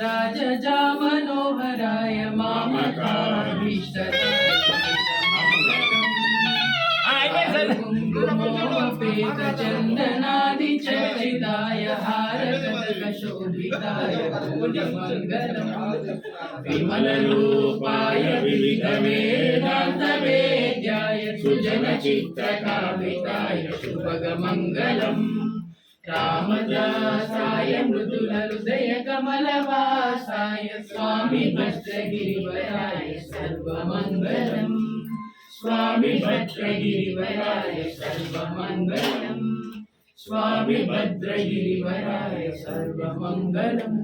राज जा मनोहराय मामकाभीष्टदाय हारकशोभिताय विमलरूपाय विविधमेदान्तवेद्याय सुजनचित्रकामिताय शुभगमङ्गलम्। రామదాసాయ మృదుల హృదయ కమలవాసాయ స్వామి భద్రగిరివరాయ సర్వమంగళం. స్వామి భద్రగిరివరాయ సర్వమంగళం. స్వామి భద్రగిరివరాయ సర్వమంగళం.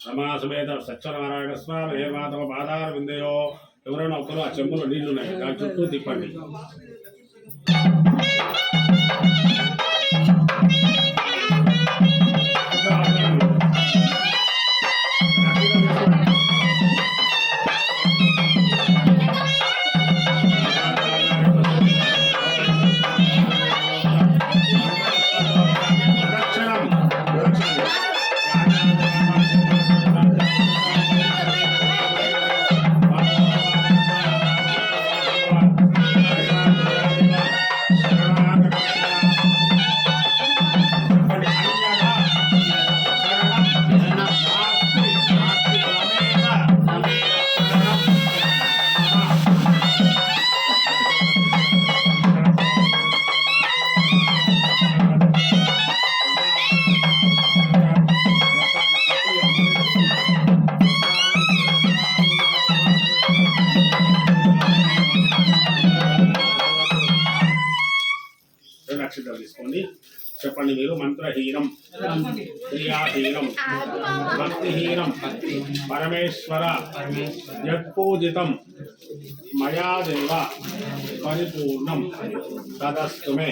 సమాసమేత సత్యనారాయణ స్వామి ఏ మాతమ పాదార విందయో ఎవరైనా ఒకరు ఆ చెంబులో నీళ్ళున్నాయి. దాని చుట్టూ తిప్పండి. एक నక్షత్రం తీసుకోండి. చెప్పండి మీరు మంత్రహీనం క్రియాహీనం భక్తిహీనం పరమేశ్వర యత్పూజితం మయాదేవ పరిపూర్ణం తదస్తుమే